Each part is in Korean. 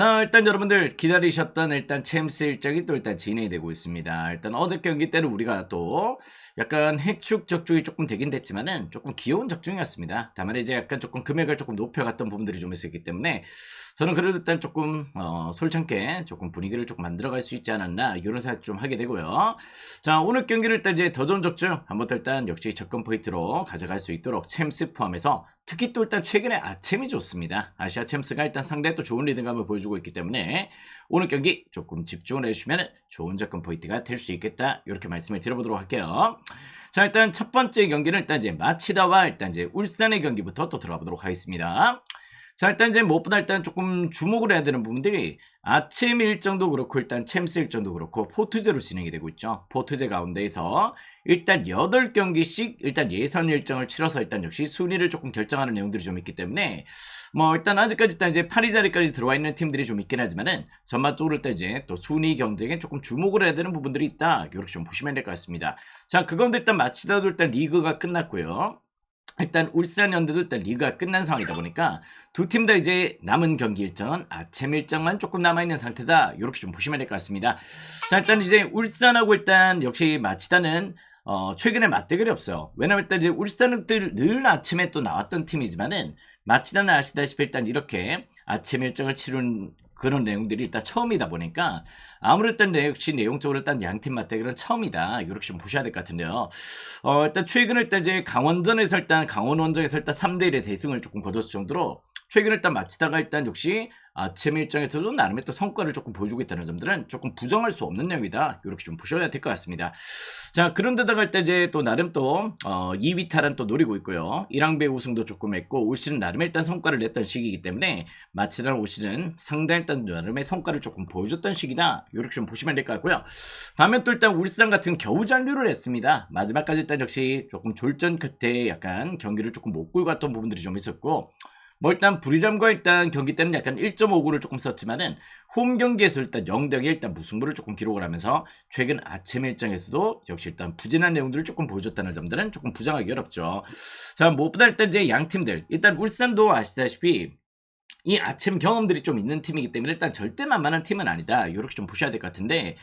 자 일단 여러분들 기다리셨던 일단 챔스 일정이 또 일단 진행이 되고 있습니다. 일단 어제 경기 때는 우리가 또 약간 해축 적중이 조금 되긴 됐지만은 조금 귀여운 적중이었습니다. 다만 이제 약간 조금 금액을 조금 높여갔던 부분들이 좀 있었기 때문에 저는 그래도 일단 조금 어, 솔창게 조금 분위기를 조금 만들어갈 수 있지 않았나 이런 생각 좀 하게 되고요. 자 오늘 경기를 일단 이제 더 좋은 적중 한번 더 일단 역시 접근 포인트로 가져갈 수 있도록 챔스 포함해서 특히 또 일단 최근에 아챔이 좋습니다. 아시아 챔스가 일단 상당히 또 좋은 리듬감을 보여주고 있기 때문에 오늘 경기 조금 집중을 해주시면 좋은 접근 포인트가 될 수 있겠다 이렇게 말씀을 드려보도록 할게요. 자 일단 첫 번째 경기는 일단 이제 마치다와 일단 이제 울산의 경기부터 또 들어가 보도록 하겠습니다. 자 일단 이제 무엇보다 일단 조금 주목을 해야 되는 부분들이 아침 일정도 그렇고 일단 챔스 일정도 그렇고 포트제로 진행이 되고 있죠. 포트제 가운데에서 일단 8경기씩 일단 예선 일정을 치러서 일단 역시 순위를 조금 결정하는 내용들이 좀 있기 때문에 뭐 일단 아직까지 일단 이제 8위 자리까지 들어와 있는 팀들이 좀 있긴 하지만은 전반적으로 일단 이제 또 순위 경쟁에 조금 주목을 해야 되는 부분들이 있다. 이렇게 좀 보시면 될 것 같습니다. 자, 그건데 일단 마치다도 일단 리그가 끝났고요. 일단 울산 현대도 일단 리그가 끝난 상황이다 보니까 두 팀 다 이제 남은 경기 일정은 아침 일정만 조금 남아 있는 상태다. 이렇게 좀 보시면 될 것 같습니다. 자 일단 이제 울산하고 일단 역시 마치다는 어, 최근에 맞대결이 없어요. 왜냐면 일단 이제 울산은 늘, 늘 아침에 또 나왔던 팀이지만은 마치다는 아시다시피 일단 이렇게 아침 일정을 치른 그런 내용들이 일단 처음이다 보니까 아무래도 일단 역시 내용적으로 일단 양팀 맞대결은 처음이다. 이렇게 좀 보셔야 될 것 같은데요. 어, 일단 최근에 일단 이제 강원전에서 일단 강원 원정에서 일단 3대 1의 대승을 조금 거뒀을 정도로 최근에 일단 마치다가 일단 역시 아침 일정에서도 나름의 또 성과를 조금 보여주고 있다는 점들은 조금 부정할 수 없는 내용이다. 이렇게 좀 보셔야 될 것 같습니다. 자, 그런데다가 일단 이제 또 나름 또, 어, 2위 탈은 또 노리고 있고요. 1항배 우승도 조금 했고, 올 시즌 나름의 일단 성과를 냈던 시기이기 때문에, 마치다는 올 시즌 상당히 일단 나름의 성과를 조금 보여줬던 시기다. 이렇게 좀 보시면 될 것 같고요. 다음에 또 일단 울산 같은 겨우 잔류를 했습니다. 마지막까지 일단 역시 조금 졸전 끝에 약간 경기를 조금 못 끌고 갔던 부분들이 좀 있었고, 뭐 일단 불이람과 일단 경기 때는 약간 1.59를 조금 썼지만은 홈 경기에서 일단 0대0에 일단 무승부를 조금 기록을 하면서 최근 아침 일정에서도 역시 일단 부진한 내용들을 조금 보여줬다는 점들은 조금 부정하기 어렵죠. 자 무엇보다 일단 이제 양 팀들 일단 울산도 아시다시피 이 아침 경험들이 좀 있는 팀이기 때문에 일단 절대 만만한 팀은 아니다. 이렇게 좀 보셔야 될 것 같은데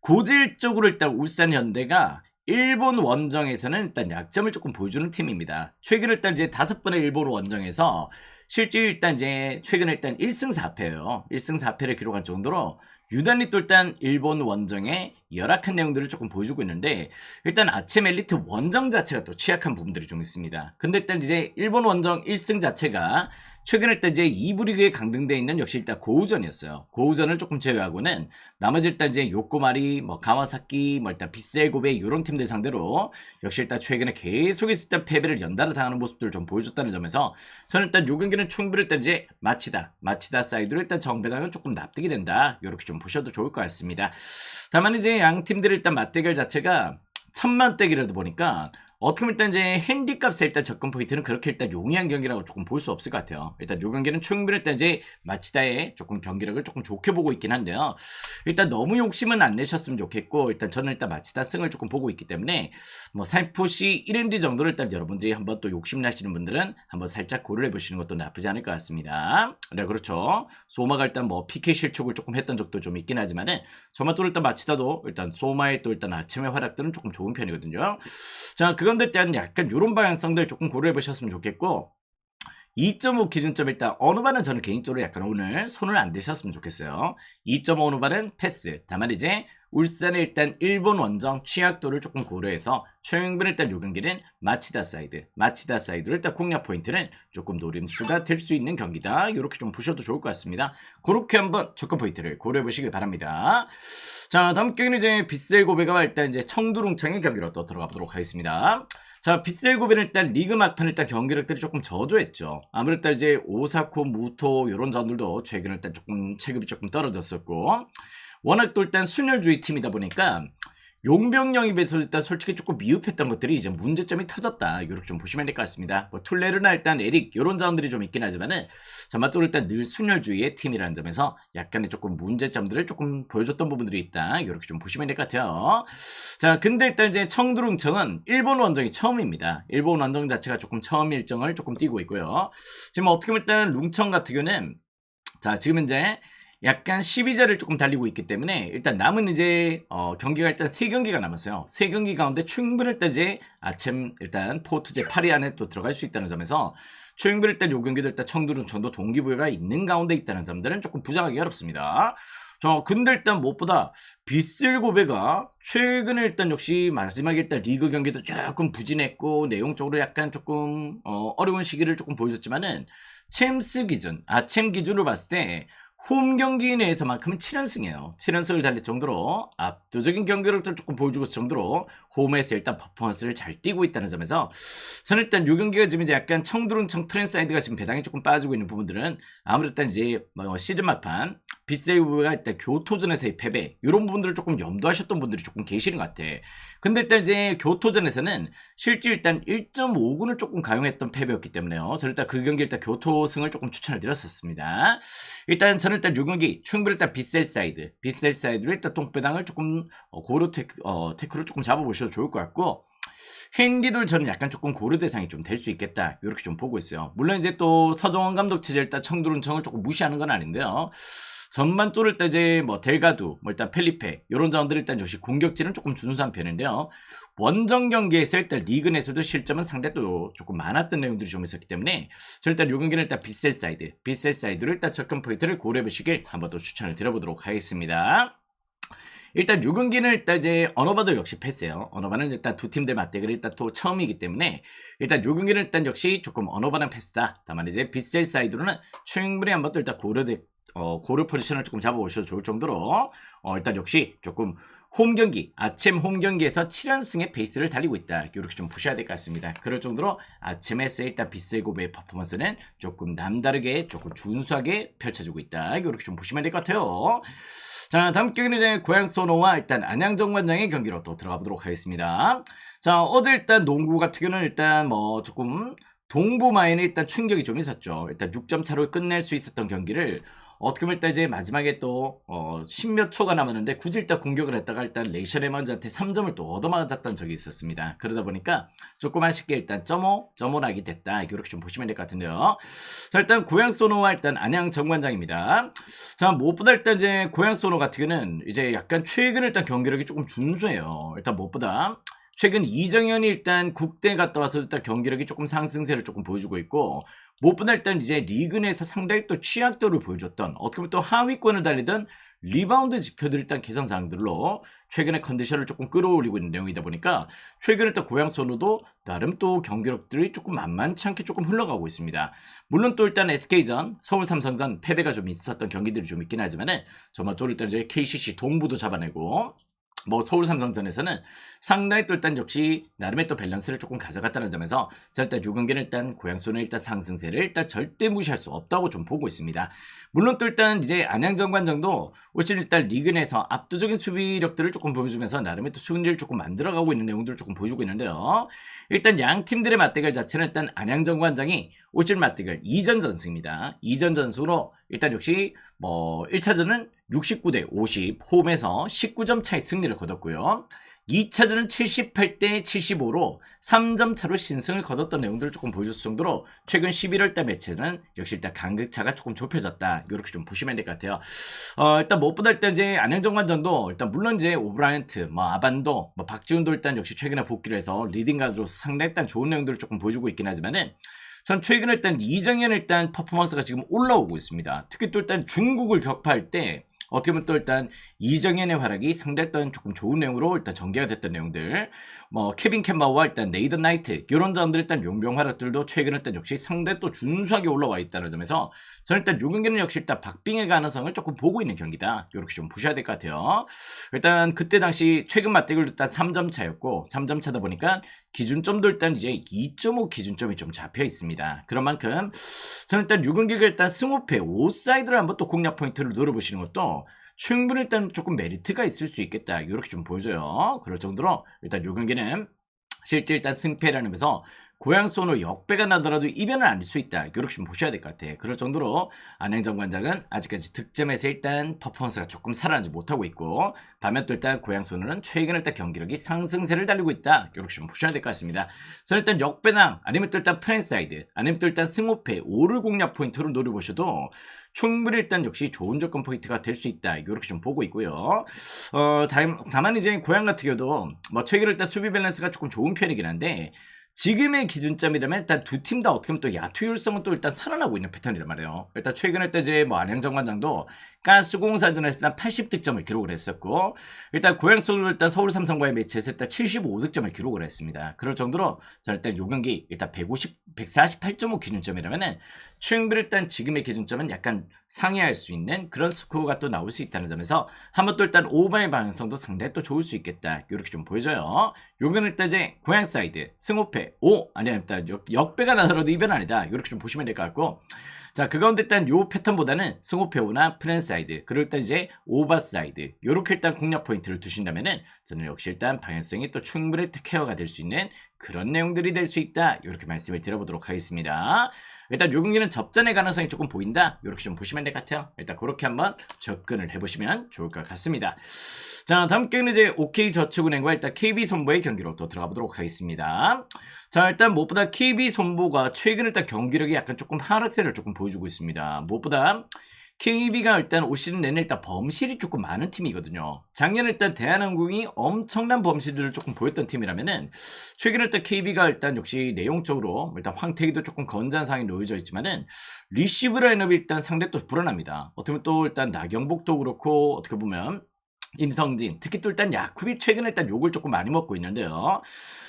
고질적으로 일단 울산 현대가 일본 원정에서는 일단 약점을 조금 보여주는 팀입니다. 최근 일단 이제 다섯 번의 일본 원정에서 실제 일단 이제 최근 일단 1승 4패예요. 1승 4패를 기록한 정도로 유난히 또 일단 일본 원정의 열악한 내용들을 조금 보여주고 있는데 일단 아침 엘리트 원정 자체가 또 취약한 부분들이 좀 있습니다. 근데 일단 이제 일본 원정 1승 자체가 최근 일단 이제 2부 리그에 강등돼 있는 역시 일단 고우전이었어요. 고우전을 조금 제외하고는 나머지 일단 이제 요코마리, 뭐 가와사키, 뭐 일단 비셀고베 이런 팀들 상대로 역시 일단 최근에 계속해서 일단 패배를 연달아 당하는 모습들을 좀 보여줬다는 점에서 저는 일단 요 경기는 충분히 일단 이제 마치다, 마치다 사이드로 일단 정배당은 조금 납득이 된다. 이렇게 좀 보셔도 좋을 것 같습니다. 다만 이제 양 팀들 일단 맞대결 자체가 천만대기라도 보니까 어떻게 보면 일단 이제 핸디 값에 일단 접근 포인트는 그렇게 일단 용이한 경기라고 조금 볼 수 없을 것 같아요. 일단 요 경기는 충분히 일단 이제 마치다의 조금 경기력을 조금 좋게 보고 있긴 한데요. 일단 너무 욕심은 안 내셨으면 좋겠고 일단 저는 일단 마치다 승을 조금 보고 있기 때문에 뭐 살포시 1엔디 정도를 일단 여러분들이 한번 또 욕심 나시는 분들은 한번 살짝 고려해 보시는 것도 나쁘지 않을 것 같습니다. 네 그렇죠. 소마가 일단 뭐 PK 실축을 조금 했던 적도 좀 있긴 하지만은 저만 또 일단 마치다도 일단 소마의 또 일단 아침의 활약들은 조금 좋은 편이거든요. 자 그 건들 일단 약간 요런 방향성들 조금 고려해 보셨으면 좋겠고 2.5 기준점 일단 어느 발은 저는 개인적으로 약간 오늘 손을 안 대셨으면 좋겠어요. 2.5 어느 발은 패스. 다만 이제 울산의 일단 일본 원정 취약도를 조금 고려해서 최영빈 일단 요 경기는 마치다 사이드, 마치다 사이드를 일단 공략 포인트는 조금 노림수가 될 수 있는 경기다. 이렇게 좀 보셔도 좋을 것 같습니다. 그렇게 한번 접근 포인트를 고려해 보시길 바랍니다. 자 다음 경기는 이제 빗셀 고베가 일단 이제 청두롱창의 경기로 또 들어가 보도록 하겠습니다. 자, 빗셀고비는 일단 리그 막판 일단 경기력들이 조금 저조했죠. 아무래도 이제 오사코, 무토 이런 전들도 최근 일단 조금 체급이 조금 떨어졌었고 워낙 또 일단 순혈주의 팀이다 보니까 용병 영입에서 일단 솔직히 조금 미흡했던 것들이 이제 문제점이 터졌다. 이렇게 좀 보시면 될 것 같습니다. 뭐 툴레르나 일단 에릭 이런 자원들이 좀 있긴 하지만은 전반적으로 일단 늘 순혈주의의 팀이라는 점에서 약간의 조금 문제점들을 조금 보여줬던 부분들이 있다. 이렇게 좀 보시면 될 것 같아요. 자, 근데 일단 이제 청두릉청은 일본 원정이 처음입니다. 일본 원정 자체가 조금 처음 일정을 조금 뛰고 있고요. 지금 어떻게 보면 일단 룽청 같은 경우는 자, 지금 이제 약간 12자를 조금 달리고 있기 때문에 일단 남은 이제 어, 경기가 일단 세 경기가 남았어요. 세 경기 가운데 충분히 일단 이제 아침 일단 포트제 8위 안에 또 들어갈 수 있다는 점에서 충분히 일단 요 경기도 일단 청두른 정도 동기부여가 있는 가운데 있다는 점들은 조금 부정하기 어렵습니다. 저 근데 일단 무엇보다 비슬 고베가 최근에 일단 역시 마지막에 일단 리그 경기도 조금 부진했고 내용적으로 약간 조금 어, 어려운 시기를 조금 보여줬지만은 챔스 기준, 아챔 기준으로 봤을 때 홈 경기 내에서만큼은 7연승이에요. 7연승을 달릴 정도로 압도적인 경기력을 조금 보여주고 있을 정도로 홈에서 일단 퍼포먼스를 잘 띄고 있다는 점에서 저는 일단 요 경기가 지금 이제 약간 청두른청 프랜사이드가 지금 배당이 조금 빠지고 있는 부분들은 아무래도 일단 이제 뭐 시즌 막판 빗세이브가 일단 교토전에서의 패배 이런 부분들을 조금 염두하셨던 분들이 조금 계시는 것 같아. 근데 일단 이제 교토전에서는 실제 일단 1.5군을 조금 가용했던 패배였기 때문에요. 저는 일단 그 경기 일단 교토승을 조금 추천을 드렸었습니다. 일단 저는 일단 요 경기 충분히 일단 빗셀 사이드, 빗셀 사이드로 일단 똥배당을 조금 어, 고로 테크, 어, 테크로 조금 잡아보셔도 좋을 것 같고 핸디도 저는 약간 조금 고려 대상이 좀 될 수 있겠다 이렇게 좀 보고 있어요. 물론 이제 또 서정원 감독 체제 일단 청두른청을 조금 무시하는 건 아닌데요. 전반 이제 뭐 델가두, 뭐 일단 펠리페 이런 자원들 일단 역시 공격질은 조금 준수한 편인데요. 원정 경기에서 일단 리그 내에서도 실점은 상대도 조금 많았던 내용들이 좀 있었기 때문에 저 일단 요 경기는 일단 빗셀 사이드, 빗셀 사이드로 일단 접근 포인트를 고려해 보시길 한번 또 추천을 드려보도록 하겠습니다. 일단 요 경기는 일단 이제 언어바도 역시 패스예요. 언어바는 일단 두 팀들 맞대결이 일단 또 처음이기 때문에 일단 요 경기는 일단 역시 조금 언어바는 패스다. 다만 이제 빗셀 사이드로는 충분히 한번 또 일단 고려돼 어, 고려 포지션을 조금 잡아보셔도 좋을 정도로 어, 일단 역시 조금 홈 경기, 아침 홈 경기에서 7연승의 페이스를 달리고 있다. 이렇게 좀 보셔야 될 것 같습니다. 그럴 정도로 아침에서 일단 비셀고베의 퍼포먼스는 조금 남다르게 조금 준수하게 펼쳐지고 있다. 이렇게 좀 보시면 될 것 같아요. 자, 다음 경기는 이제 고양 소노와 일단 안양정관장의 경기로 또 들어가 보도록 하겠습니다. 자, 어제 일단 농구 같은 경우는 일단 뭐 조금 동부 마인에 일단 충격이 좀 있었죠. 일단 6점 차로 끝낼 수 있었던 경기를 어떻게 보면 이제 마지막에 또 어, 10몇 초가 남았는데 굳이 일단 공격을 했다가 일단 레이션 에먼즈한테 3점을 또 얻어맞았던 적이 있었습니다. 그러다 보니까 조금 아쉽게 일단 점오, 점오락이 됐다. 이렇게 좀 보시면 될 것 같은데요. 자 일단 고양 소노와 일단 안양 정관장입니다. 자 무엇보다 일단 이제 고양 소노 같은 경우는 이제 약간 최근 일단 경기력이 조금 준수해요. 일단 무엇보다 최근 이정현이 일단 국대 갔다 와서 일단 경기력이 조금 상승세를 조금 보여주고 있고 무엇보다 일단 이제 리그 내에서 상당히 또 취약도를 보여줬던 어떻게 보면 또 하위권을 달리던 리바운드 지표들 일단 개선 사항들로 최근에 컨디션을 조금 끌어올리고 있는 내용이다 보니까 최근에 또 고양 선우도 나름 또 경기력들이 조금 만만치 않게 조금 흘러가고 있습니다. 물론 또 일단 SK전, 서울 삼성전 패배가 좀 있었던 경기들이 좀 있긴 하지만은 정말 또 일단 이제 KCC 동부도 잡아내고 뭐 서울 삼성전에서는 상당히 또 일단 역시 나름의 또 밸런스를 조금 가져갔다는 점에서 자 일단 요 경기는 일단 고양소는 일단 상승세를 일단 절대 무시할 수 없다고 좀 보고 있습니다. 물론 또 일단 이제 안양정관정도 올 시즌 일단 리그 내에서 압도적인 수비력들을 조금 보여주면서 나름의 또 승리를 조금 만들어가고 있는 내용들을 조금 보여주고 있는데요. 일단 양 팀들의 맞대결 자체는 일단 안양정관장이 올 시즌 맞대결 2전 전승입니다. 2전 전승으로 일단 역시 뭐 1차전은 69대 50 홈에서 19점 차의 승리를 거뒀고요. 2차전은 78대 75로 3점 차로 신승을 거뒀던 내용들을 조금 보여줬을 정도로 최근 11월달 매체는 역시 일단 간극차가 조금 좁혀졌다. 이렇게 좀 보시면 될 것 같아요. 어, 일단 무엇보다 일단 이제 안양정관전도 일단 물론 이제 오브라이언트, 뭐 아반도, 뭐 박지훈도 일단 역시 최근에 복귀를 해서 리딩가드로 상당히 일단 좋은 내용들을 조금 보여주고 있긴 하지만은 전 최근에 일단 이정현 일단 퍼포먼스가 지금 올라오고 있습니다. 특히 또 일단 중국을 격파할 때 어떻게 보면 또 일단 이정현의 활약이 상대했던 조금 좋은 내용으로 일단 전개가 됐던 내용들. 뭐 케빈 캔바와 일단 네이든 나이트 이런 점들 일단 용병 활약들도 최근에 일단 역시 상대 또 준수하게 올라와 있다는 점에서 저는 일단 요 경기는 역시 일단 박빙의 가능성을 조금 보고 있는 경기다. 이렇게 좀 보셔야 될 것 같아요. 일단 그때 당시 최근 맞대결도 일단 3점 차였고 3점 차다 보니까 기준점도 일단 이제 2.5 기준점이 좀 잡혀 있습니다. 그런 만큼 저는 일단 요 경기가 일단 승호패 5사이드를 한번 또 공략 포인트를 노려보시는 것도 충분히 일단 조금 메리트가 있을 수 있겠다. 이렇게 좀 보여줘요. 그럴 정도로 일단 요 경기는 실제 일단 승패라는 면서 고양 손으로 역배가 나더라도 이변은 아닐 수 있다. 이렇게 좀 보셔야 될 것 같아. 그럴 정도로 안행정 관장은 아직까지 득점에서 일단 퍼포먼스가 조금 살아나지 못하고 있고 반면 또 일단 고양 손으로는 최근 일단 경기력이 상승세를 달리고 있다. 이렇게 좀 보셔야 될 것 같습니다. 저는 일단 역배낭 아니면 또 일단 프랜사이드 아니면 또 일단 승호패 5를 공략 포인트로 노려보셔도 충분히 일단 역시 좋은 조건 포인트가 될 수 있다. 이렇게 좀 보고 있고요. 어, 다- 다만 이제 고양 같은 경우도 뭐 최근 일단 수비 밸런스가 조금 좋은 편이긴 한데 지금의 기준점이라면 일단 두 팀 다 어떻게 보면 또 야투율성은 또 일단 살아나고 있는 패턴이란 말이에요. 일단 최근에 때 이제 뭐 안양 정관장도 가스공사전에서 일단 80득점을 기록을 했었고 일단 고양 속으로 일단 서울 삼성과의 매치에서 일단 75득점을 기록을 했습니다. 그럴 정도로 자 일단 요 경기 일단 150, 148.5 기준점이라면은 충분히 일단 지금의 기준점은 약간 상회할 수 있는 그런 스코어가 또 나올 수 있다는 점에서 한번 또 일단 오버의 방향성도 상당히 또 좋을 수 있겠다. 이렇게 좀 보여져요. 요거는 일단 이제 고양 사이드 승호패 5 아니면 일단 역, 역배가 나더라도 이변 아니다. 이렇게 좀 보시면 될 것 같고 자, 그 가운데 일단 요 패턴보다는 승호페오나 프랜사이드, 그리고 일단 이제 오버사이드, 요렇게 일단 공략 포인트를 두신다면은 저는 역시 일단 방향성이 또 충분히 케어가 될 수 있는 그런 내용들이 될 수 있다. 이렇게 말씀을 드려보도록 하겠습니다. 일단 요 경기는 접전의 가능성이 조금 보인다. 이렇게 좀 보시면 될 것 같아요. 일단 그렇게 한번 접근을 해보시면 좋을 것 같습니다. 자, 다음 경기는 이제 OK저축은행과 일단 KB손보의 경기로 또 들어가 보도록 하겠습니다. 자, 일단 무엇보다 KB손보가 최근 일단 경기력이 약간 조금 하락세를 조금 보 여주고 있습니다. 무엇보다 KB가 일단 올 시즌 내내 일단 범실이 조금 많은 팀이거든요. 작년 일단 대한항공이 엄청난 범실들을 조금 보였던 팀이라면은 최근 일단 KB가 일단 역시 내용적으로 일단 황태기도 조금 건재한 상황이 놓여져 있지만은 리시브 라인업이 일단 상대 또 불안합니다. 어떻게 보면 또 일단 나경복도 그렇고 어떻게 보면 임성진 특히 또 일단 야쿠비 최근에 일단 욕을 조금 많이 먹고 있는데요.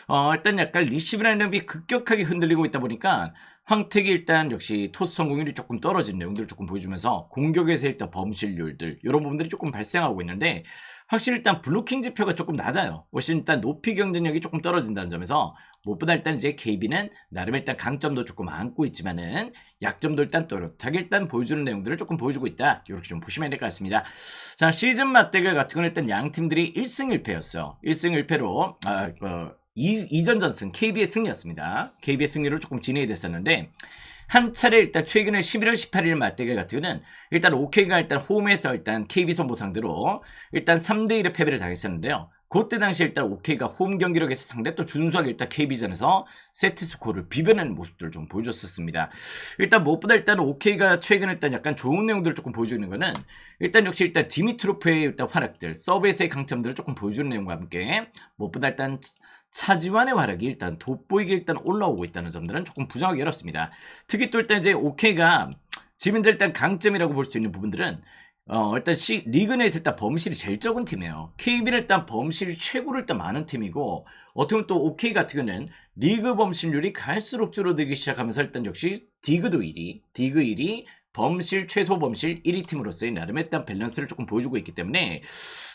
어 일단 약간 리시브 라인업이 급격하게 흔들리고 있다 보니까 황택이 일단 역시 토스 성공률이 조금 떨어진 내용들을 조금 보여주면서 공격에서 일단 범실률들 이런 부분들이 조금 발생하고 있는데 확실히 일단 블로킹 지표가 조금 낮아요. 훨씬 일단 높이 경쟁력이 조금 떨어진다는 점에서 무엇보다 일단 이제 KB는 나름 일단 강점도 조금 안고 있지만은 약점도 일단 또렷하게 일단 보여주는 내용들을 조금 보여주고 있다. 이렇게 좀 보시면 될 것 같습니다. 자 시즌 맞대결 같은 건 일단 양 팀들이 1승 1패였어요. 1승 1패로 아, 어, 이, 이 전 전승 KB의 승리였습니다. KB의 승리로 조금 진행이 됐었는데 한 차례 일단 최근에 11월 18일 맞대결 같은 경우는 일단 OK가 일단 홈에서 일단 KB 손보 상대로 일단 3대1의 패배를 당했었는데요. 그때 당시 일단 OK가 홈 경기력에서 상대 또 준수하게 일단 KB전에서 세트 스코어를 비벼내는 모습들을 좀 보여줬었습니다. 일단 무엇보다 일단 OK가 최근 일단 약간 좋은 내용들을 조금 보여주는 거는 일단 역시 일단 디미트로프의 일단 활약들, 서브에서의 강점들을 조금 보여주는 내용과 함께 무엇보다 일단 차지완의 활약이 일단 돋보이게 일단 올라오고 있다는 점들은 조금 부정하기 어렵습니다. 특히 또 일단 이제 OK가 지금 현재 일단 강점이라고 볼 수 있는 부분들은 어 일단 시, 리그 내에서 일단 범실이 제일 적은 팀이에요. KB는 일단 범실이 최고로 일단 많은 팀이고 어떻게 보면 또 OK 같은 경우는 리그 범실률이 갈수록 줄어들기 시작하면서 일단 역시 디그도 1위, 디그 1위, 범실 최소 범실 1위 팀으로서의 나름의 일단 밸런스를 조금 보여주고 있기 때문에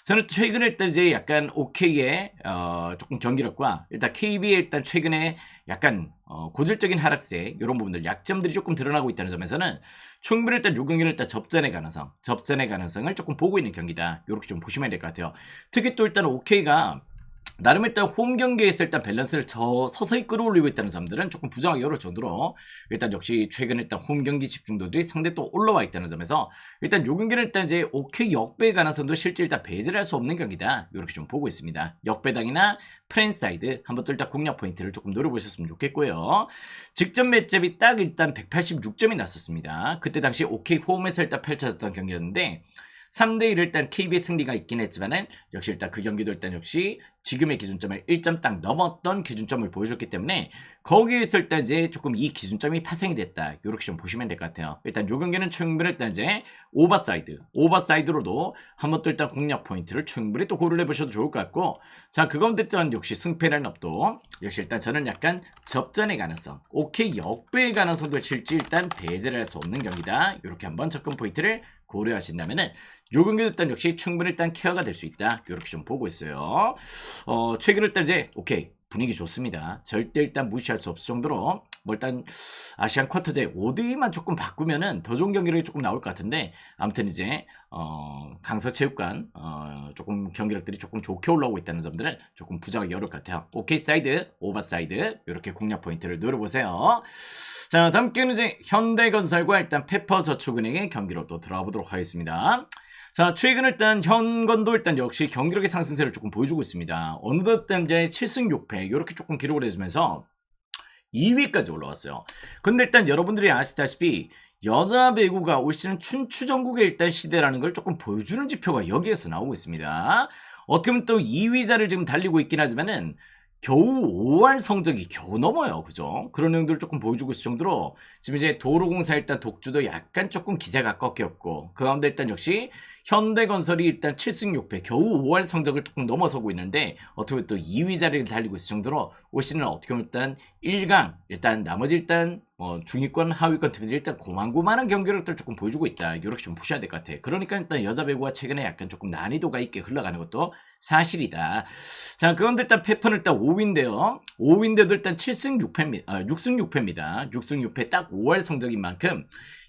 저는 최근에 일단 이제 약간 OK의 어, 조금 경기력과 일단 KB의 일단 최근에 약간 어, 고질적인 하락세 이런 부분들 약점들이 조금 드러나고 있다는 점에서는 충분히 일단 요 경기는 일단 접전의 가능성, 접전의 가능성을 조금 보고 있는 경기다. 이렇게 좀 보시면 될 것 같아요. 특히 또 일단 OK가 나름 일단 홈 경기에서 일단 밸런스를 저 서서히 끌어올리고 있다는 점들은 조금 부정하기 어려울 정도로 일단 역시 최근 일단 홈 경기 집중도들이 상대 또 올라와 있다는 점에서 일단 요 경기는 일단 이제 오케이 역배 가능성도 실제 일단 배제를 할 수 없는 경기다 이렇게 좀 보고 있습니다. 역배당이나 프랜사이드 한번 또 일단 공략 포인트를 조금 노려보셨으면 좋겠고요. 직전 매점이 딱 일단 186점이 났었습니다. 그때 당시 오케이 홈에서 일단 펼쳐졌던 경기였는데 3대1 일단 KB의 승리가 있긴 했지만은 역시 일단 그 경기도 일단 역시 지금의 기준점을 1점 딱 넘었던 기준점을 보여줬기 때문에 거기에서 일단 이제 조금 이 기준점이 파생이 됐다. 이렇게 좀 보시면 될 것 같아요. 일단 요 경기는 충분히 일단 이제 오버사이드, 오버사이드로도 한번 또 일단 공략 포인트를 충분히 또 고려해 보셔도 좋을 것 같고 자, 그 가운데 또한 역시 승패라는 업도 역시 일단 저는 약간 접전의 가능성, 오케이 역배의 가능성도 실지 일단 배제를 할 수 없는 경기다. 이렇게 한번 접근 포인트를 고려하신다면은 요 경기도 일단 역시 충분히 일단 케어가 될 수 있다. 이렇게 좀 보고 있어요. 어, 최근 일단 이제 오케이 분위기 좋습니다. 절대 일단 무시할 수 없을 정도로 뭐 일단 아시안 쿼터제 5등만 조금 바꾸면은 더 좋은 경기력이 조금 나올 것 같은데 아무튼 이제 어, 강서체육관 어, 조금 경기력들이 조금 좋게 올라오고 있다는 점들은 조금 부정하기 어려울 것 같아요. 오케이 사이드, 오버 사이드 이렇게 공략 포인트를 노려보세요. 자 다음 경기는 이제 현대건설과 일단 페퍼저축은행의 경기로 또 들어가 보도록 하겠습니다. 자, 최근 일단 현건도 일단 역시 경기력의 상승세를 조금 보여주고 있습니다. 어느덧 이제 7승 6패 이렇게 조금 기록을 해주면서 2위까지 올라왔어요. 근데 일단 여러분들이 아시다시피 여자 배구가 올 시즌 춘추전국의 일단 시대라는 걸 조금 보여주는 지표가 여기에서 나오고 있습니다. 어떻게 보면 또 2위자를 지금 달리고 있긴 하지만은 겨우 5할 성적이 겨우 넘어요. 그죠? 그런 내용들을 조금 보여주고 있을 정도로 지금 이제 도로공사 일단 독주도 약간 조금 기세가 꺾였고 그 가운데 일단 역시 현대건설이 일단 7승 6패 겨우 5할 성적을 조금 넘어서고 있는데 어떻게 보면 또 2위 자리를 달리고 있을 정도로 올 시즌은 어떻게 보면 일단 1강 일단 나머지 일단 뭐 중위권 하위권 팀들이 일단 고만고만한 경기력들 조금 보여주고 있다 이렇게 좀 보셔야 될 것 같아요 그러니까 일단 여자 배구가 최근에 약간 조금 난이도가 있게 흘러가는 것도 사실이다 자 그런데 일단 페퍼는 일단 5위인데요 5위인데도 일단 7승 6패입니다 아, 6승 6패입니다 6승 6패 딱 5할 성적인 만큼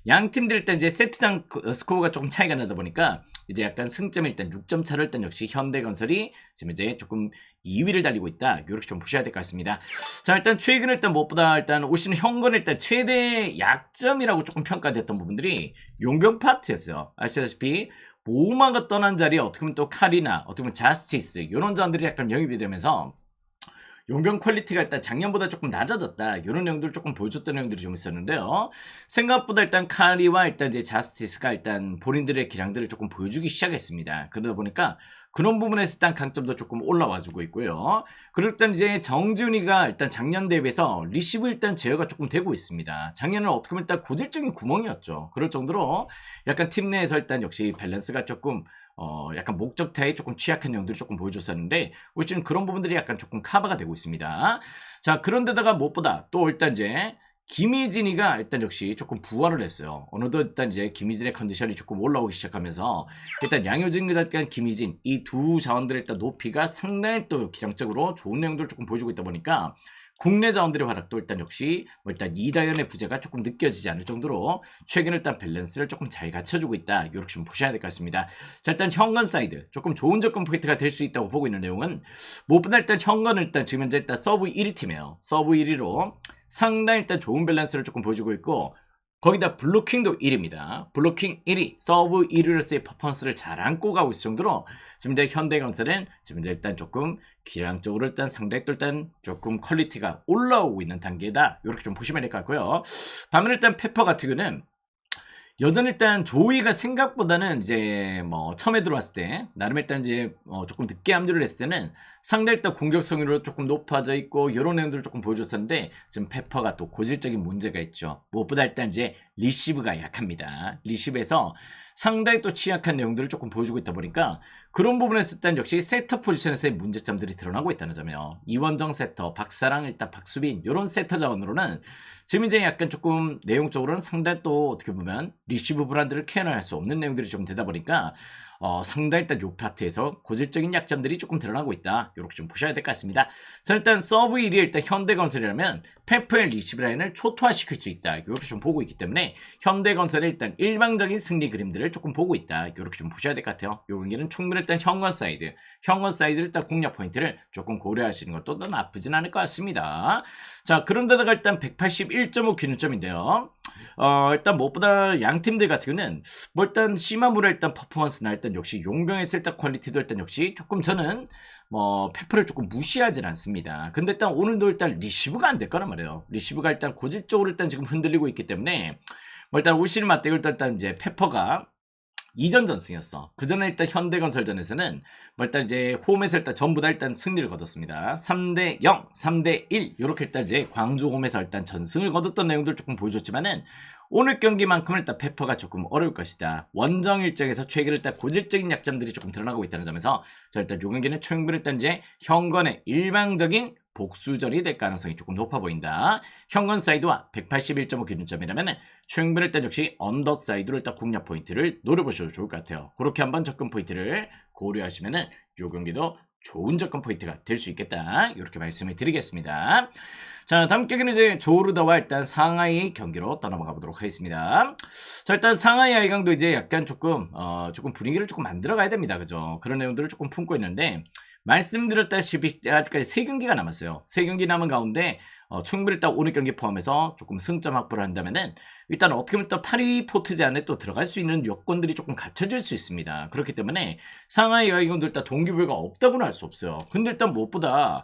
양 팀들 일단 이제 세트당 그, 어, 스코어가 조금 차이가 나다 보니까 이제 약간 승점 일단 6점 차를 일단 역시 현대건설이 지금 이제 조금 2위를 달리고 있다. 이렇게 좀 보셔야 될 것 같습니다. 자 일단 최근 일단 무엇보다 일단 올 시즌 현건 일단 최대 약점이라고 조금 평가됐던 부분들이 용병 파트였어요. 아시다시피 모마가 떠난 자리에 어떻게 보면 또 칼이나 어떻게 보면 자스티스 이런 자들이 약간 영입이 되면서 용병 퀄리티가 일단 작년보다 조금 낮아졌다. 이런 내용들을 조금 보여줬던 내용들이 좀 있었는데요. 생각보다 일단 카리와 일단 이제 자스티스가 일단 본인들의 기량들을 조금 보여주기 시작했습니다. 그러다 보니까 그런 부분에서 일단 강점도 조금 올라와 주고 있고요. 그리고 일단 이제 정지훈이가 일단 작년 대비해서 리시브 일단 제어가 조금 되고 있습니다. 작년은 어떻게 보면 일단 고질적인 구멍이었죠. 그럴 정도로 약간 팀 내에서 일단 역시 밸런스가 조금 어, 약간 목적타에 조금 취약한 내용들을 조금 보여줬었는데, 올 시즌 그런 부분들이 약간 조금 커버가 되고 있습니다. 자, 그런데다가 무엇보다 또 일단 이제, 김희진이가 일단 역시 조금 부활을 했어요. 어느덧 일단 이제 김희진의 컨디션이 조금 올라오기 시작하면서 일단 양효진과 일단 김희진 이 두 자원들의 일단 높이가 상당히 또 기량적으로 좋은 내용들을 조금 보여주고 있다 보니까 국내 자원들의 활약도 일단 역시 뭐 일단 이다연의 부재가 조금 느껴지지 않을 정도로 최근 일단 밸런스를 조금 잘 갖춰주고 있다 이렇게 좀 보셔야 될 것 같습니다. 자 일단 현건 사이드 조금 좋은 접근 포인트가 될 수 있다고 보고 있는 내용은 무엇보다 일단 현건은 일단 지금 현재 일단 서브 1위 팀이에요. 서브 1위로 상당히 일단 좋은 밸런스를 조금 보여주고 있고 거기다 블로킹도 1위입니다. 블로킹 1위, 서브 1위로서의 퍼포먼스를 잘 안고 가고 있을 정도로 지금 이제 현대건설은 지금 이제 일단 조금 기량적으로 일단 상당히 또 일단 조금 퀄리티가 올라오고 있는 단계다. 이렇게 좀 보시면 될 것 같고요. 반면 일단 페퍼 같은 경우는 여전히 일단 조이가 생각보다는 이제 뭐 처음에 들어왔을 때 나름 일단 이제 어 조금 늦게 합류를 했을 때는 상당히 일단 공격성으로 조금 높아져 있고 이런 내용들을 조금 보여줬었는데 지금 페퍼가 또 고질적인 문제가 있죠. 무엇보다 일단 이제 리시브가 약합니다. 리시브에서 상당히 또 취약한 내용들을 조금 보여주고 있다 보니까 그런 부분에서 일단 역시 세터 포지션에서의 문제점들이 드러나고 있다는 점이요. 이원정 세터, 박사랑 일단 박수빈 이런 세터 자원으로는 지금 이제 약간 조금 내용적으로는 상당히 또 어떻게 보면 리시브 브랜드를 캐너할 수 없는 내용들이 좀 되다 보니까 어, 상당히 일단 요 파트에서 고질적인 약점들이 조금 드러나고 있다. 이렇게 좀 보셔야 될 것 같습니다. 자, 일단 서브 1위 일단 현대건설이라면 페프의 리시브 라인을 초토화시킬 수 있다. 이렇게 좀 보고 있기 때문에 현대건설의 일단 일방적인 승리 그림들을 조금 보고 있다. 이렇게 좀 보셔야 될 것 같아요. 요 경기는 충분히 일단 현건 사이드, 현건 사이드를 일단 공략 포인트를 조금 고려하시는 것도 나쁘진 않을 것 같습니다. 자, 그런데다가 일단 181.5 기준점인데요. 어, 일단 무엇보다 양 팀들 같은 경우는 뭐 일단 시마무라 일단 퍼포먼스나 일단 역시 용병의 일단 퀄리티도 일단 역시 조금 저는 뭐 페퍼를 조금 무시하진 않습니다. 근데 일단 오늘도 일단 리시브가 안 될 거란 말이에요. 리시브가 일단 고질적으로 일단 지금 흔들리고 있기 때문에 뭐 일단 올 시즌 맞대고 일단, 일단 이제 페퍼가 이전 전승이었어. 그 전에 일단 현대건설전에서는 뭐 일단 이제 홈에서 일단 전부 다 일단 승리를 거뒀습니다. 3대 0, 3대 1 이렇게 일단 이제 광주 홈에서 일단 전승을 거뒀던 내용들 조금 보여줬지만은 오늘 경기만큼은 일단 페퍼가 조금 어려울 것이다. 원정 일정에서 최근 일단 고질적인 약점들이 조금 드러나고 있다는 점에서 저 일단 요 경기는 충분히 일단 이제 현건의 일방적인 복수전이 될 가능성이 조금 높아 보인다. 현건 사이드와 181.5 기준점이라면 충분히 일단 역시 언더 사이드로 일단 공략 포인트를 노려보셔도 좋을 것 같아요. 그렇게 한번 접근 포인트를 고려하시면 은 요 경기도 좋은 접근 포인트가 될 수 있겠다. 이렇게 말씀을 드리겠습니다. 자, 다음 경기는 이제 조르다와 일단 상하이 경기로 떠나가 보도록 하겠습니다. 자, 일단 상하이 아이강도 이제 약간 조금, 어, 조금 분위기를 조금 만들어 가야 됩니다. 그죠? 그런 내용들을 조금 품고 있는데, 말씀드렸다시피 아직까지 세 경기가 남았어요. 세 경기 남은 가운데 어, 충분히 일단 오늘 경기 포함해서 조금 승점 확보를 한다면은 일단 어떻게 보면 또 파리 포트제 안에 또 들어갈 수 있는 요건들이 조금 갖춰질 수 있습니다. 그렇기 때문에 상하이 아이강도 일단 동기부여가 없다고는 할 수 없어요. 근데 일단 무엇보다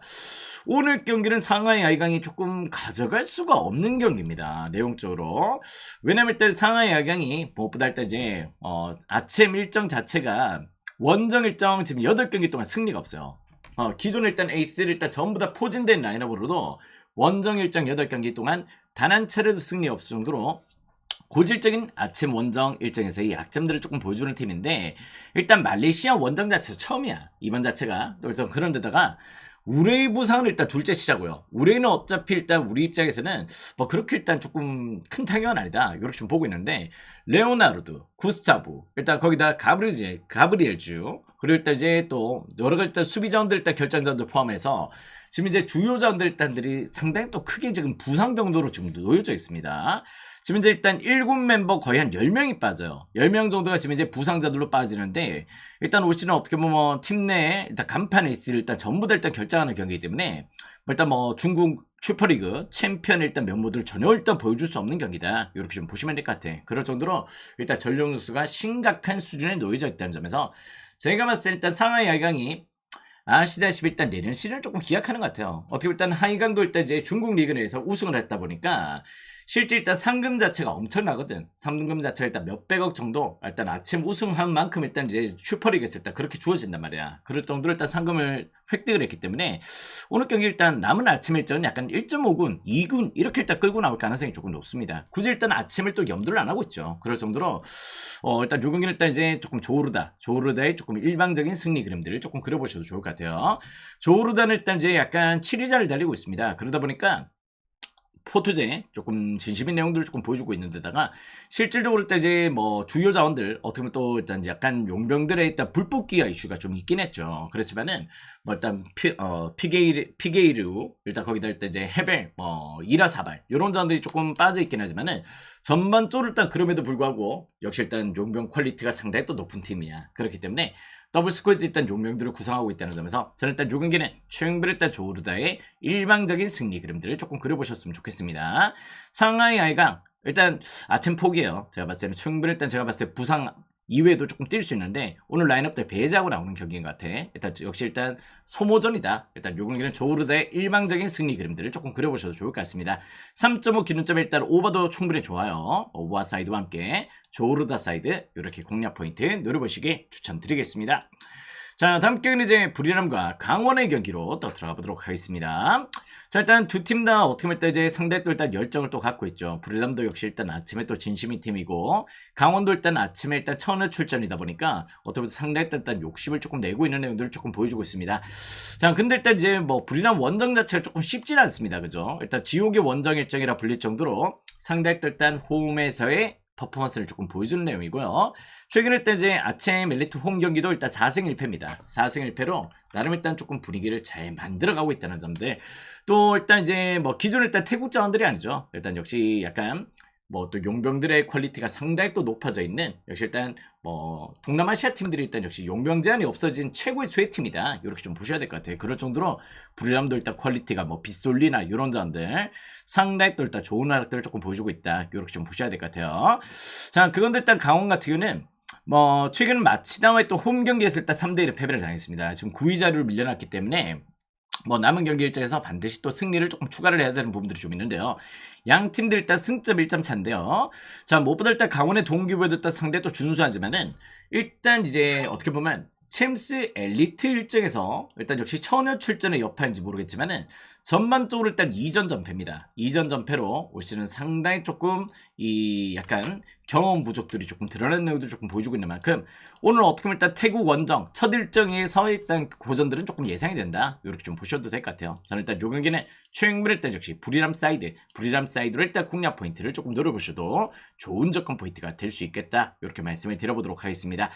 오늘 경기는 상하이 아이강이 조금 가져갈 수가 없는 경기입니다. 내용적으로. 왜냐면 일단 상하이 아이강이 무엇보다 일단 이제 어, 아침 일정 자체가 원정 일정 지금 8경기 동안 승리가 없어요. 어, 기존 일단 에이스를 일단 전부 다 포진된 라인업으로도 원정 일정 8경기 동안 단 한 차례도 승리 없을 정도로 고질적인 아침 원정 일정에서의 약점들을 조금 보여주는 팀인데 일단 말레이시아 원정 자체가 처음이야 이번 자체가 또 그런 데다가 우레이 부상은 일단 둘째 시자고요 우레이는 어차피 일단 우리 입장에서는 뭐 그렇게 일단 조금 큰 타격은 아니다 이렇게 좀 보고 있는데 레오나르드, 구스타브 일단 거기다 가브리엘, 가브리엘주 그리고 일단 이제 또 여러 가지 일단 수비 자원들 일단 결정자원들 포함해서 지금 이제 주요 자원들 일단들이 상당히 또 크게 지금 부상 정도로 지금 놓여져 있습니다. 지금 이제 일단 7 멤버 거의 한 10명이 빠져요. 10명 정도가 지금 이제 부상자들로 빠지는데 일단 올 시즌 어떻게 보면 팀 내에 일단 간판 에이스를 일단 전부 다 일단 결정하는 경기이기 때문에 뭐 일단 뭐 중국 슈퍼리그 챔피언 일단 면모들을 전혀 일단 보여줄 수 없는 경기다. 이렇게 좀 보시면 될 것 같아. 그럴 정도로 일단 전력 누수가 심각한 수준에 놓여져 있다는 점에서 제가 봤을 때 일단 상하이 야강이 아시다시피 일단 내년 시즌을 조금 기약하는 것 같아요. 어떻게 일단 하이강도 일단 이제 중국 리그 내에서 우승을 했다 보니까 실제 일단 상금 자체가 엄청나거든. 상금 자체가 일단 몇백억 정도 일단 아침 우승한 만큼 일단 이제 슈퍼리그에서 일단 그렇게 주어진단 말이야. 그럴 정도로 일단 상금을 획득을 했기 때문에 오늘 경기 일단 남은 아침 일정은 약간 1.5군, 2군 이렇게 일단 끌고 나올 가능성이 조금 높습니다. 굳이 일단 아침을 또 염두를 안 하고 있죠. 그럴 정도로 어 일단 요 경기는 일단 이제 조금 조르다, 조르다의 조금 일방적인 승리 그림들을 조금 그려보셔도 좋을 것 같아요. 조르다는 일단 이제 약간 7위자를 달리고 있습니다. 그러다 보니까 포트제 조금 진심인 내용들을 조금 보여주고 있는 데다가 실질적으로 일단 이제 뭐 주요 자원들 어떻게 보면 또 일단 약간 용병들의 일단 불뽑기가 이슈가 좀 있긴 했죠. 그렇지만은 뭐 일단 피, 어, 피게이르 피게이르 일단 거기다 일단 이제 헤벨 뭐 이라사발 이런 자원들이 조금 빠져 있긴 하지만은 전반적으로 일단 그럼에도 불구하고 역시 일단 용병 퀄리티가 상당히 또 높은 팀이야. 그렇기 때문에 더블 스쿼드 일단 용병들을 구성하고 있다는 점에서 저는 일단 요 경기는 최영별 일단 조르다의 일방적인 승리 그림들을 조금 그려보셨으면 좋겠습니다. 상하이 아이강 일단 아침 포기예요. 제가 봤을 때는 충분히 일단 제가 봤을 때 부상 이외에도 조금 뛸 수 있는데 오늘 라인업들 배제하고 나오는 경기인 것 같아. 일단 역시 일단 소모전이다. 일단 요 경기는 조르다의 일방적인 승리 그림들을 조금 그려보셔도 좋을 것 같습니다. 3.5 기준점 일단 오버도 충분히 좋아요. 오버와 사이드와 함께 조르다 사이드 이렇게 공략 포인트 노려보시길 추천드리겠습니다. 자 다음 경기는 이제 불이람과 강원의 경기로 또 들어가 보도록 하겠습니다. 자 일단 두 팀 다 어떻게 보면 이제 상대 또 일단 열정을 또 갖고 있죠. 불이람도 역시 일단 아침에 또 진심인 팀이고 강원도 일단 아침에 일단 천을 출전이다 보니까 어떻게 보면 상대 일단 욕심을 조금 내고 있는 내용들을 조금 보여주고 있습니다. 자 근데 일단 이제 뭐 불이람 원정 자체가 조금 쉽진 않습니다. 그죠? 일단 지옥의 원정 일정이라 불릴 정도로 상대 일단 홈에서의 퍼포먼스를 조금 보여주는 내용이고요. 최근에 일단 이제 아침 엘리트 홈 경기도 일단 4승 1패입니다. 4승 1패로 나름 일단 조금 분위기를 잘 만들어가고 있다는 점들. 또 일단 이제 뭐 기존 일단 태국 자원들이 아니죠. 일단 역시 약간 뭐 또 용병들의 퀄리티가 상당히 또 높아져 있는 역시 일단 뭐 동남아시아 팀들이 일단 역시 용병 제한이 없어진 최고의 수혜 팀이다 이렇게 좀 보셔야 될 것 같아요 그럴 정도로 브리람도 일단 퀄리티가 뭐 빗솔리나 이런 자원들 상당히 또 일단 좋은 활약들을 조금 보여주고 있다 이렇게 좀 보셔야 될 것 같아요 자 그건데 일단 강원 같은 경우는 뭐 최근 마치다와의 또 홈 경기에서 일단 3대1 패배를 당했습니다 지금 9위 자리로 밀려났기 때문에 뭐 남은 경기 일정에서 반드시 또 승리를 조금 추가를 해야 되는 부분들이 좀 있는데요. 양 팀들 일단 승점 1점 차인데요. 자, 무엇보다 일단 강원의 동기부여도 일단 상대 또 준수하지만은 일단 이제 어떻게 보면 챔스 엘리트 일정에서 일단 역시 처녀 출전의 여파인지 모르겠지만은 전반적으로 일단 2전 전패입니다. 2전 전패로 올 시즌은 상당히 조금 이 약간 경험 부족들이 조금 드러나는 내용도 조금 보여주고 있는 만큼 오늘 어떻게 보면 일단 태국 원정 첫 일정에서 일단 고전들은 조금 예상이 된다. 이렇게 좀 보셔도 될 것 같아요. 저는 일단 요 경기는 최영물 일단 역시 불이람 사이드, 불이람 사이드로 일단 공략 포인트를 조금 노려보셔도 좋은 접근 포인트가 될 수 있겠다. 이렇게 말씀을 드려보도록 하겠습니다.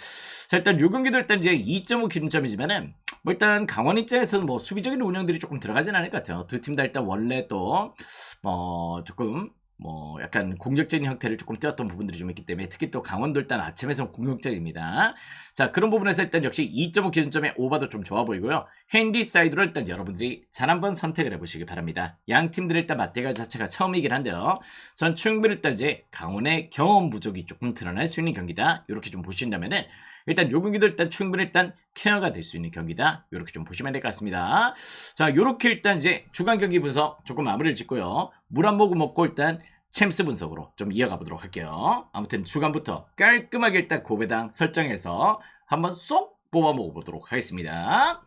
자 일단 요 경기도 일단 이제 2.5 기준점이지만은 뭐 일단 강원 입장에서는 뭐 수비적인 운영들이 조금 들어가진 않을 것 같아요. 두 팀 다 일단 원래 또뭐 조금 뭐 약간 공격적인 형태를 조금 띄었던 부분들이 좀 있기 때문에 특히 또 강원도 일단 아침에서 공격적입니다. 자 그런 부분에서 일단 역시 2.5 기준점의 오버도 좀 좋아 보이고요. 핸디 사이드로 일단 여러분들이 잘 한번 선택을 해보시기 바랍니다. 양 팀들 일단 맞대결 자체가 처음이긴 한데요. 전 충분히 일단 이제 강원의 경험 부족이 조금 드러날 수 있는 경기다. 이렇게 좀 보신다면은 일단 요 경기도 일단 충분히 일단 케어가 될 수 있는 경기다. 이렇게 좀 보시면 될 것 같습니다. 자, 요렇게 일단 이제 주간 경기 분석 조금 마무리를 짓고요. 물 한 모금 먹고 일단 챔스 분석으로 좀 이어가 보도록 할게요. 아무튼 주간부터 깔끔하게 일단 고배당 설정해서 한번 쏙 뽑아 먹어보도록 하겠습니다.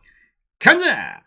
간자!